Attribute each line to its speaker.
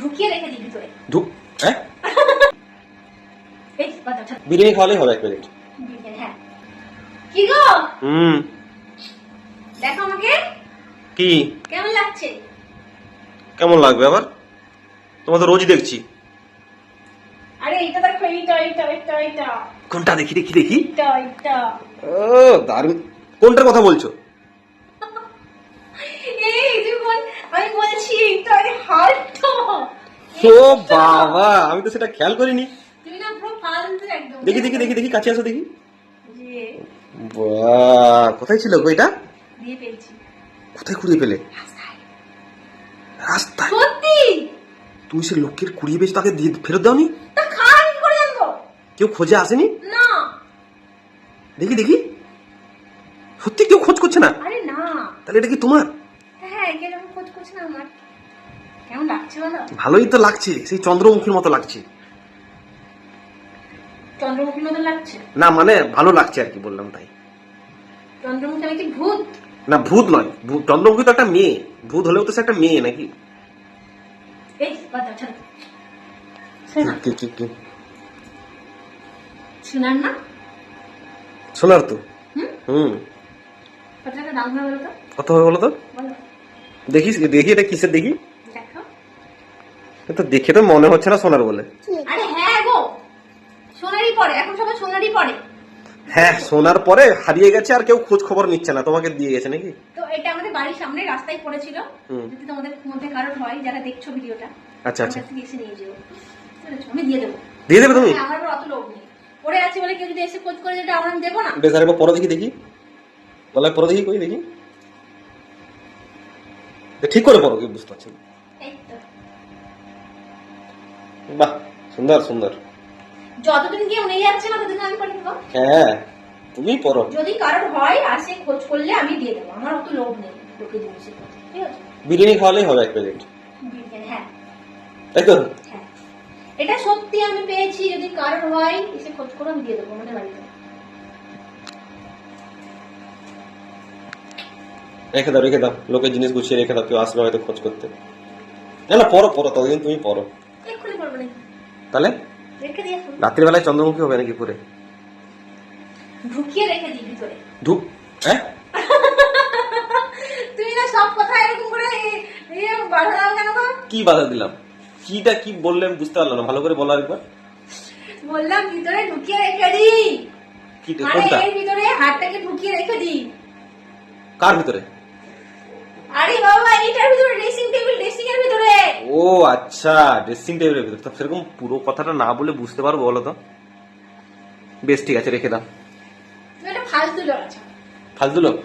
Speaker 1: ঢুকিয়ে রেখে
Speaker 2: হ্যাঁ? বিরিয়ানি খাওয়ালেই হবে এক প্লেট।
Speaker 1: হ্যাঁ। কি গো?
Speaker 2: হুম।
Speaker 1: দেখো আমাকে।
Speaker 2: কি?
Speaker 1: কেমন লাগছে?
Speaker 2: কেমন লাগবে আবার? তোমার তো রোজই দেখছি।
Speaker 1: আরে এইটা দেখো এইটা এইটা এইটা এইটা।
Speaker 2: কোনটা দেখি দেখি দেখি।
Speaker 1: এইটা এইটা।
Speaker 2: ও দারুণ। কোনটার কথা বলছো? ও বাবা আমি তো সেটা খেয়াল করিনি। দেখি দেখি দেখি দেখি কাছে আসো দেখি। বাহ কোথায় ছিল গো এটা? কোথায় কুড়িয়ে পেলে?
Speaker 1: রাস্তায়।
Speaker 2: রাস্তায়
Speaker 1: সত্যি?
Speaker 2: তুমি সে লোকের কুড়িয়ে পেয়েছ তাকে দিয়ে ফেরত দাওনি?
Speaker 1: তা করে জানব
Speaker 2: কেউ খোঁজে আসেনি?
Speaker 1: না।
Speaker 2: দেখি দেখি। সত্যি কেউ খোঁজ করছে না?
Speaker 1: আরে না।
Speaker 2: তাহলে এটা কি তোমার?
Speaker 1: হ্যাঁ খোঁজ করছে না আমার। কেমন লাগছে বলো
Speaker 2: ভালোই তো লাগছে সেই চন্দ্রমুখীর মতো লাগছে।
Speaker 1: চন্দ্রমুখীর মতো লাগছে?
Speaker 2: না মানে ভালো লাগছে আর কি বললাম তাই।
Speaker 1: চন্দ্রমুখী আমি কি ভূত?
Speaker 2: না ভূত নয় চন্দ্রমুখী তো একটা মেয়ে ভূত হলেও তো সে একটা মেয়ে নাকি?
Speaker 1: এই ছাড়ো।
Speaker 2: কি কি কি
Speaker 1: শোনার না?
Speaker 2: শোনার তো।
Speaker 1: হুম? কত হবে বলো তো?
Speaker 2: বলো। দেখি এটা কিসের দেখো? এ তো দেখে তো মনে হচ্ছে না সোনার বলে।
Speaker 1: আরে হ্যাঁ গো সোনারই পড়ে এখন সবাই সোনারই পড়ে
Speaker 2: হ্যাঁ সোনার পরে হারিয়ে গেছে আর কেউ খোঁজ খবর নিচ্ছে না তোমাকে দিয়ে গেছে নাকি?
Speaker 1: তো এটা আমাদের বাড়ির সামনে রাস্তায় পড়েছিল। যদি তোমাদের মধ্যে কারোর হয় যারা দেখছ ভিডিওটা
Speaker 2: আচ্ছা, আচ্ছা।
Speaker 1: এসে নিয়ে যেও। আমি দিয়ে দেবো।
Speaker 2: দিয়ে দেবে তুমি?
Speaker 1: হ্যাঁ, আমার অত লোক নেই। পড়ে আছে বলে কেউ যদি এসে খোঁজ করে যেটা আমরা আমি দেবো না।
Speaker 2: বেশ আরেকবার পরে দেখি দেখি। গলায় পরে দেখি কই দেখি। ঠিক করে পড়ো কি বুঝতে পারছি না। বাহ সুন্দর সুন্দর।
Speaker 1: যতদিন কেউ নিয়ে যাচ্ছে না ততদিন আমি করে দেবো
Speaker 2: হ্যাঁ তুমি পড়ো।
Speaker 1: যদি কারোর হয় আসে খোঁজ করলে আমি দিয়ে দেবো। আমার অত লোভ নেই লোকে প্রতি। ঠিক আছে?
Speaker 2: বিরিয়ানি খাওয়ালেই হবে এক প্লেট।
Speaker 1: হ্যাঁ।
Speaker 2: তাই তো?
Speaker 1: হ্যাঁ। এটা সত্যি আমি পেয়েছি যদি কারোর হয় এসে খোঁজ করে আমি দিয়ে দেবো আমাদের বাড়িতে।
Speaker 2: রেখে দাও রেখে দাও। লোকের জিনিস গুছিয়ে রেখে দাও কেউ আসবে হয়তো খোঁজ করতে। না না পড়ো পড়ো ততদিন তুমি পড়ো।
Speaker 1: নাকি
Speaker 2: তাহলে। রাত্রিবেলায় চন্দ্রমুখী হবে নাকি পুরে
Speaker 1: ঢুকিয়ে রেখে দিই ভিতরে।
Speaker 2: ধূপ হ্যাঁ?
Speaker 1: তুমি না সব কথা এরকম করে এ- এ বাধা দাও কেন গো?
Speaker 2: কি বাধা দিলাম? কিটা কি বললে আমি বুঝতে পারলাম না। ভালো করে বলো
Speaker 1: বললাম ভিতরে ঢুকিয়ে রেখে দিই।
Speaker 2: কিটা
Speaker 1: মানে
Speaker 2: কোনটা?
Speaker 1: এর ভিতরে হাতটাকে ঢুকিয়ে রেখে দিই।
Speaker 2: কার ভিতরে?
Speaker 1: আরে বাবা এইটার ভিতরে ড্রেসিং টেবিল ড্রেসিং এর ভিতরে।
Speaker 2: ও আচ্ছা ড্রেসিং টেবিলের ভিতরে। তো সেরকম পুরো কথাটা না বলে বুঝতে পারব বলো তো? বেশ ঠিক আছে রেখে দাও।
Speaker 1: ফালতু লোক
Speaker 2: ফালতু লোক?